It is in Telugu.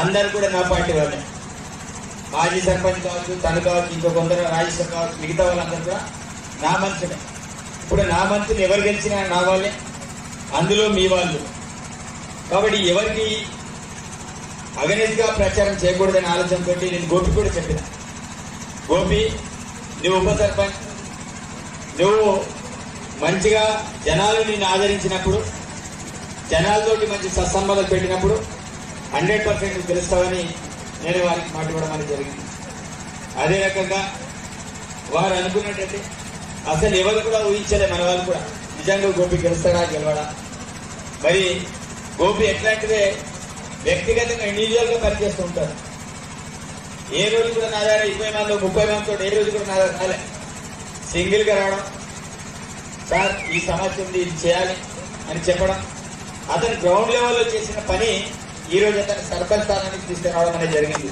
అందరు కూడా నా పార్టీ వాళ్ళే. మాజీ సర్పంచ్ కావచ్చు తను కావచ్చు ఇంకో కొందరు రాజేశ్వర్ కావచ్చు మిగతా వాళ్ళందరూ కూడా నా మనుషులే ఇప్పుడు నా మనుషులు ఎవరు గెలిచినా నా వాళ్ళే. అందులో మీ వాళ్ళు. కాబట్టి ఎవరికి అవినీతిగా ప్రచారం చేయకూడదనే ఆలోచనతో నేను గోపి కూడా చెప్పిన. గోపి నువ్వు ఉప సర్పంచ్ నువ్వు మంచిగా జనాలు నిన్ను ఆదరించినప్పుడు జనాలతోటి మంచి సత్సంబంధాలు పెట్టినప్పుడు హండ్రెడ్ పర్సెంట్ గెలుస్తావని నేను వారికి మాట ఇవ్వడం అనేది జరిగింది. అదే రకంగా వారు అనుకున్నట్టయితే అసలు ఎవరు కూడా ఊహించలే మన వాళ్ళు కూడా. నిజంగా గోపి గెలుస్తాడా గెలవడా? మరి గోపి ఎట్లాంటిదే వ్యక్తిగతంగా ఇండివిజువల్గా పనిచేస్తూ ఉంటారు ఏ రోజు కూడా నా దగ్గర ఇరవై మంది ముప్పై మందితో ఏ రోజు కూడా నా దగ్గర రాలే. రావడం సార్ ఈ సమస్య ఉంది ఇది చేయాలి అని చెప్పడం అతను గ్రౌండ్ లెవెల్లో చేసిన పని ఈ రోజు అతను సర్పంచ్ స్థానానికి తీసుకురావడం అనేది జరిగింది.